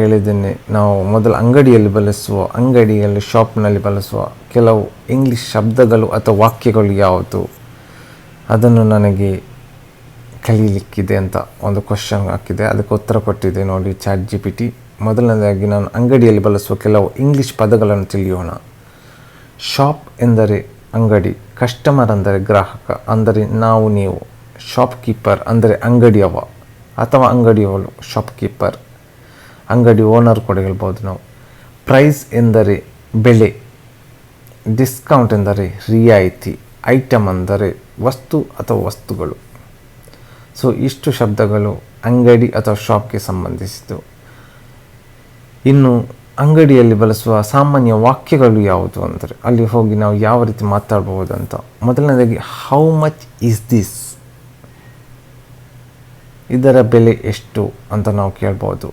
ಹೇಳಿದ್ದೇನೆ, ನಾವು ಮೊದಲು ಅಂಗಡಿಯಲ್ಲಿ ಬಳಸುವ, ಅಂಗಡಿಯಲ್ಲಿ ಶಾಪ್ನಲ್ಲಿ ಬಳಸುವ ಕೆಲವು ಇಂಗ್ಲಿಷ್ ಶಬ್ದಗಳು ಅಥವಾ ವಾಕ್ಯಗಳು ಯಾವುದು? ಅದನ್ನು ನನಗೆ ಕಲೀಲಿಕ್ಕಿದೆ ಅಂತ ಒಂದು ಕ್ವಶನ್ ಹಾಕಿದೆ. ಅದಕ್ಕೆ ಉತ್ತರ ಕೊಟ್ಟಿದೆ ನೋಡಿ ಚಾಟ್ ಜಿ ಪಿ ಟಿ ಮೊದಲನೇದಾಗಿ ನಾನು ಅಂಗಡಿಯಲ್ಲಿ ಬಳಸುವ ಕೆಲವು ಇಂಗ್ಲಿಷ್ ಪದಗಳನ್ನು ತಿಳಿಯೋಣ. ಶಾಪ್ ಎಂದರೆ ಅಂಗಡಿ ಕಸ್ಟಮರ್ ಅಂದರೆ ಗ್ರಾಹಕ, ಅಂದರೆ ನಾವು, ನೀವು. ಶಾಪ್ ಕೀಪರ್ ಅಂದರೆ ಅಂಗಡಿಯವ ಅಥವಾ ಅಂಗಡಿಯವಳು ಶಾಪ್ ಕೀಪರ್ ಅಂಗಡಿ ಓನರ್ ಕೂಡ ಹೇಳ್ಬೋದು ನಾವು. ಪ್ರೈಸ್ ಎಂದರೆ ಬೆಲೆ ಡಿಸ್ಕೌಂಟ್ ಎಂದರೆ ರಿಯಾಯಿತಿ ಐಟಮ್ ಅಂದರೆ ವಸ್ತು ಅಥವಾ ವಸ್ತುಗಳು. ಸೊ ಇಷ್ಟು ಶಬ್ದಗಳು ಅಂಗಡಿ ಅಥವಾ ಶಾಪ್ಗೆ ಸಂಬಂಧಿಸಿದ್ದು. ಇನ್ನು ಅಂಗಡಿಯಲ್ಲಿ ಬಳಸುವ ಸಾಮಾನ್ಯ ವಾಕ್ಯಗಳು ಯಾವುದು ಅಂದರೆ, ಅಲ್ಲಿ ಹೋಗಿ ನಾವು ಯಾವ ರೀತಿ ಮಾತಾಡ್ಬೋದು ಅಂತ. ಮೊದಲನೇದಾಗಿ ಹೌ ಮಚ್ ಈಸ್ ದಿಸ್ ಇದರ ಬೆಲೆ ಎಷ್ಟು ಅಂತ ನಾವು ಕೇಳ್ಬೋದು.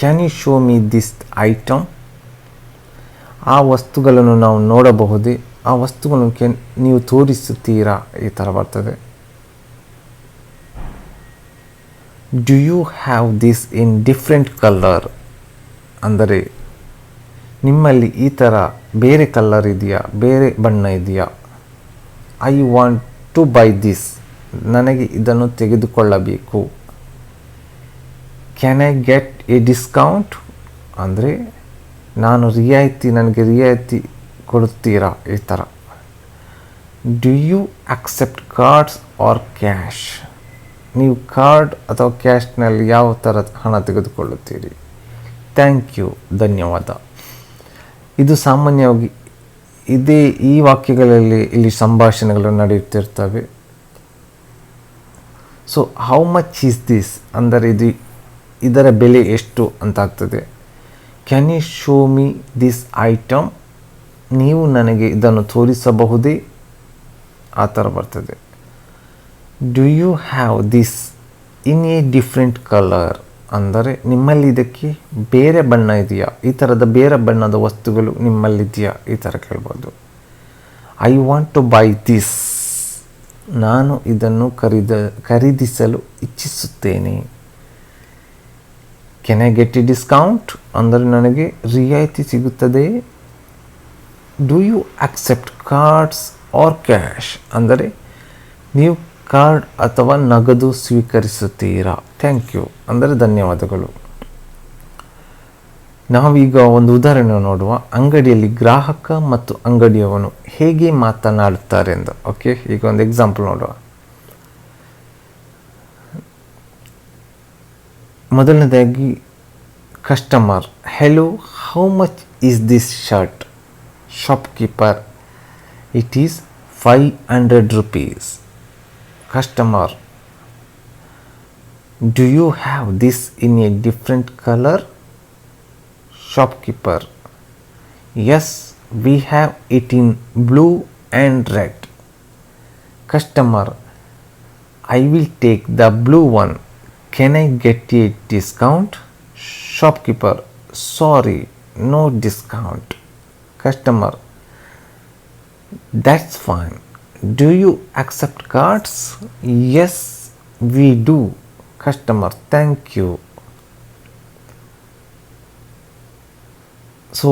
Can you show me this item ಆ ವಸ್ತುಗಳನ್ನು ನಾವು ನೋಡಬಹುದೇ? ಆ ವಸ್ತುಗಳನ್ನು ಕೆ, ನೀವು ತೋರಿಸುತ್ತೀರಾ? ಈ ಥರ ಬರ್ತದೆ. Do you have this in different colour ಅಂದರೆ, ನಿಮ್ಮಲ್ಲಿ ಈ ಥರ ಬೇರೆ ಕಲ್ಲರ್ ಇದೆಯಾ? ಬೇರೆ ಬಣ್ಣ ಇದೆಯಾ? I want to buy this ನನಗೆ ಇದನ್ನು ತೆಗೆದುಕೊಳ್ಳಬೇಕು. Can I get a discount ಅಂದರೆ, ನಾನು ರಿಯಾಯಿತಿ, ನನಗೆ ರಿಯಾಯಿತಿ ಕೊಡುತ್ತೀರಾ? ಈ ಥರ. Do you accept cards or cash ನೀವು ಕಾರ್ಡ್ ಅಥವಾ ಕ್ಯಾಶ್ನಲ್ಲಿ ಯಾವ ಥರ ಹಣ ತೆಗೆದುಕೊಳ್ಳುತ್ತೀರಿ? ಥ್ಯಾಂಕ್ ಯು ಧನ್ಯವಾದ. ಇದು ಸಾಮಾನ್ಯವಾಗಿ ಇದೇ ಈ ವಾಕ್ಯಗಳಲ್ಲಿ ಇಲ್ಲಿ ಸಂಭಾಷಣೆಗಳು ನಡೆಯುತ್ತಿರ್ತವೆ. So how much is this ಅಂದರೆ ಇದು ಇದರ ಬೆಲೆ ಎಷ್ಟು ಅಂತ ಆಗ್ತದೆ can you show me this item ನೀವು ನನಗೆ ಇದನ್ನು ತೋರಿಸಬಹುದೇ? ಆ ಥರ ಬರ್ತದೆ. Do you have this in a different colour ಅಂದರೆ ನಿಮ್ಮಲ್ಲಿ ಇದಕ್ಕೆ ಬೇರೆ ಬಣ್ಣ ಇದೆಯಾ? ಈ ಥರದ ಬೇರೆ ಬಣ್ಣದ ವಸ್ತುಗಳು ನಿಮ್ಮಲ್ಲಿದೆಯಾ? ಈ ಥರ ಕೇಳ್ಬೋದು. I want to buy this ನಾನು ಇದನ್ನು ಖರೀದ, ಖರೀದಿಸಲು ಇಚ್ಛಿಸುತ್ತೇನೆ. ಕೆನ್ ಐ ಎ ಡಿಸ್ಕೌಂಟ್ ಅಂದರೆ ನನಗೆ ರಿಯಾಯಿತಿ ಸಿಗುತ್ತದೆ do you accept cards or cash ಅಂದರೆ ನೀವು ಕಾರ್ಡ್ ಅಥವಾ ನಗದು ಸ್ವೀಕರಿಸುತ್ತೀರಾ? ಥ್ಯಾಂಕ್ ಯು ಅಂದರೆ ಧನ್ಯವಾದಗಳು. ನಾವೀಗ ಒಂದು ಉದಾಹರಣೆ ನೋಡುವ. ಅಂಗಡಿಯಲ್ಲಿ ಗ್ರಾಹಕ ಮತ್ತು ಅಂಗಡಿಯವನು ಹೇಗೆ ಮಾತನಾಡುತ್ತಾರೆ ಎಂದು ಓಕೆ ಈಗ ಒಂದು ಎಕ್ಸಾಂಪಲ್ ನೋಡುವ. ಮೊದಲನೇದಾಗಿ customer hello how much is this shirt shopkeeper it is five hundred rupees customer do you have this in a different colour shopkeeper yes we have it in blue and red customer I will take the blue one Can I get a discount shopkeeper sorry no discount customer that's fine. Do you accept cards? Yes, we do. Customer, thank you. So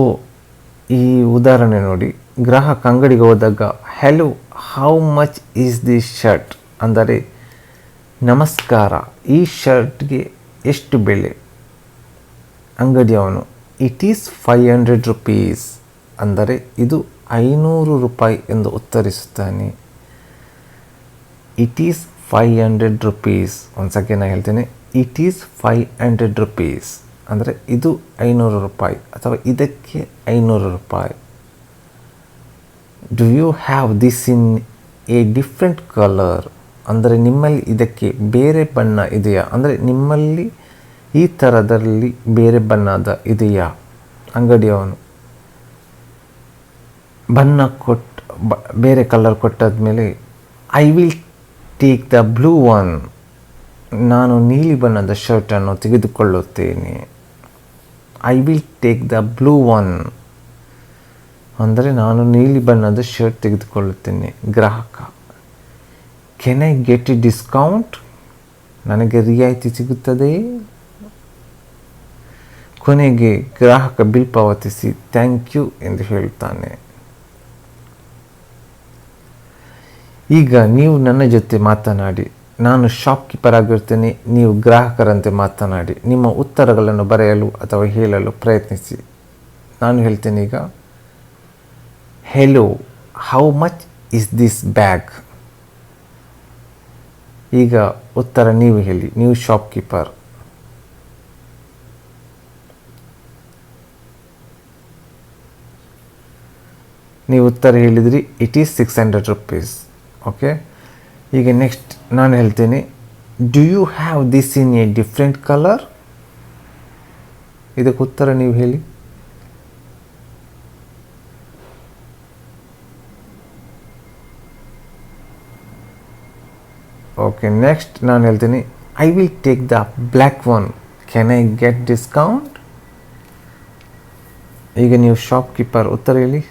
ಈ ಉದಾಹರಣೆ ನೋಡಿ. ಗ್ರಾಹಕ ಅಂಗಡಿಗೆ ಹೋದಾಗ hello how much is this shirt ಅಂದರೆ ನಮಸ್ಕಾರ, ಈ ಶರ್ಟ್ಗೆ ಎಷ್ಟು ಬೆಲೆ? ಅಂಗಡಿಯವನು it is five hundred rupees ಅಂದರೆ, ಇದು ಐನೂರು ರೂಪಾಯಿ ಎಂದು ಉತ್ತರಿಸುತ್ತಾನೆ. It is five hundred rupees ಒಂದು ಸೆಕೆಂಡ್ ಹೇಳ್ತೇನೆ it is five hundred rupees ಅಂದರೆ, ಇದು ಐನೂರು ರೂಪಾಯಿ ಅಥವಾ ಇದಕ್ಕೆ ಐನೂರು ರೂಪಾಯಿ. Do you have this in a different colour ಅಂದರೆ ನಿಮ್ಮಲ್ಲಿ ಇದಕ್ಕೆ ಬೇರೆ ಬಣ್ಣ ಇದೆಯಾ? ಅಂದರೆ ನಿಮ್ಮಲ್ಲಿ ಈ ಥರದಲ್ಲಿ ಬೇರೆ ಬಣ್ಣದ ಇದೆಯಾ? ಅಂಗಡಿಯವನು ಬಣ್ಣ ಕೊಟ್ಟು ಬೇರೆ colour ಕೊಟ್ಟಾದ್ಮೇಲೆ I will take the blue one ನಾನು ನೀಲಿ ಬಣ್ಣದ ಶರ್ಟನ್ನು ತೆಗೆದುಕೊಳ್ಳುತ್ತೇನೆ. I will take the blue one ಅಂದರೆ ನಾನು ನೀಲಿ ಬಣ್ಣದ ಶರ್ಟ್ ತೆಗೆದುಕೊಳ್ಳುತ್ತೇನೆ. ಗ್ರಾಹಕ. Can I get a discount ನನಗೆ ರಿಯಾಯಿತಿ ಸಿಗುತ್ತದೆಯೇ? ಕೊನೆಗೆ ಗ್ರಾಹಕ ಬಿಲ್ ಪಾವತಿಸಿ ಥ್ಯಾಂಕ್ ಯು ಎಂದು ಹೇಳುತ್ತಾನೆ. ಈಗ ನೀವು ನನ್ನ ಜೊತೆ ಮಾತನಾಡಿ, ನಾನು ಶಾಪ್ಕೀಪರ್ ಆಗಿರ್ತೇನೆ ನೀವು ಗ್ರಾಹಕರಂತೆ ಮಾತನಾಡಿ, ನಿಮ್ಮ ಉತ್ತರಗಳನ್ನು ಬರೆಯಲು ಅಥವಾ ಹೇಳಲು ಪ್ರಯತ್ನಿಸಿ. ನಾನು ಹೇಳ್ತೇನೆ ಈಗ hello how much is this bag ಈಗ ಉತ್ತರ ನೀವು ಹೇಳಿ. ನೀವು ಶಾಪ್ಕೀಪರ್ ನೀವು ಉತ್ತರ ಹೇಳಿದ್ರಿ it is six hundred rupees okay ಈಗ ನೆಕ್ಸ್ಟ್ ನಾನು ಹೇಳ್ತೀನಿ do you have this in a different colour ಇದಕ್ಕೆ ಉತ್ತರ ನೀವು ಹೇಳಿ. ಓಕೆ ನೆಕ್ಸ್ಟ್ ನಾನು ಹೇಳ್ತೀನಿ. I will take the black one can I get discount ಈಗ ನೀವು ಶಾಪ್ಕೀಪರ್ ಉತ್ತರ ಹೇಳಿ.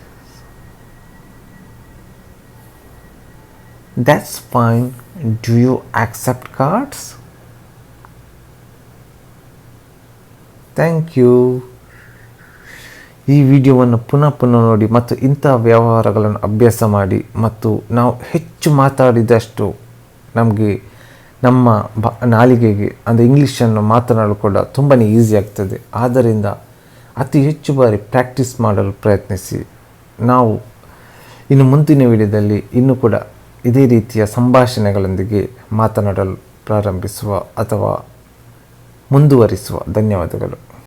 That's fine Do you accept cards thank you ಈ ವಿಡಿಯೋವನ್ನು ಪುನಃ ಪುನಃ ನೋಡಿ ಮತ್ತು ಇಂಥ ವ್ಯವಹಾರಗಳನ್ನು ಅಭ್ಯಾಸ ಮಾಡಿ ಮತ್ತು ನಾವು ಹೆಚ್ಚು ಮಾತಾಡಿದಷ್ಟು ನಮಗೆ ನಮ್ಮ ಬ, ನಾಲಿಗೆಗೆ, ಅಂದರೆ ಇಂಗ್ಲೀಷನ್ನು ಮಾತನಾಡಲು ಕೂಡ ತುಂಬಾ ಈಸಿ ಆಗ್ತದೆ. ಆದ್ದರಿಂದ ಅತಿ ಹೆಚ್ಚು ಬಾರಿ ಪ್ರಾಕ್ಟೀಸ್ ಮಾಡಲು ಪ್ರಯತ್ನಿಸಿ. ನಾವು ಇನ್ನು ಮುಂದಿನ ವಿಡಿಯೋದಲ್ಲಿ ಇನ್ನೂ ಕೂಡ ಇದೇ ರೀತಿಯ ಸಂಭಾಷಣೆಗಳೊಂದಿಗೆ ಮಾತನಾಡಲು ಪ್ರಾರಂಭಿಸುವ ಅಥವಾ ಮುಂದುವರಿಸುವ ಧನ್ಯವಾದಗಳು.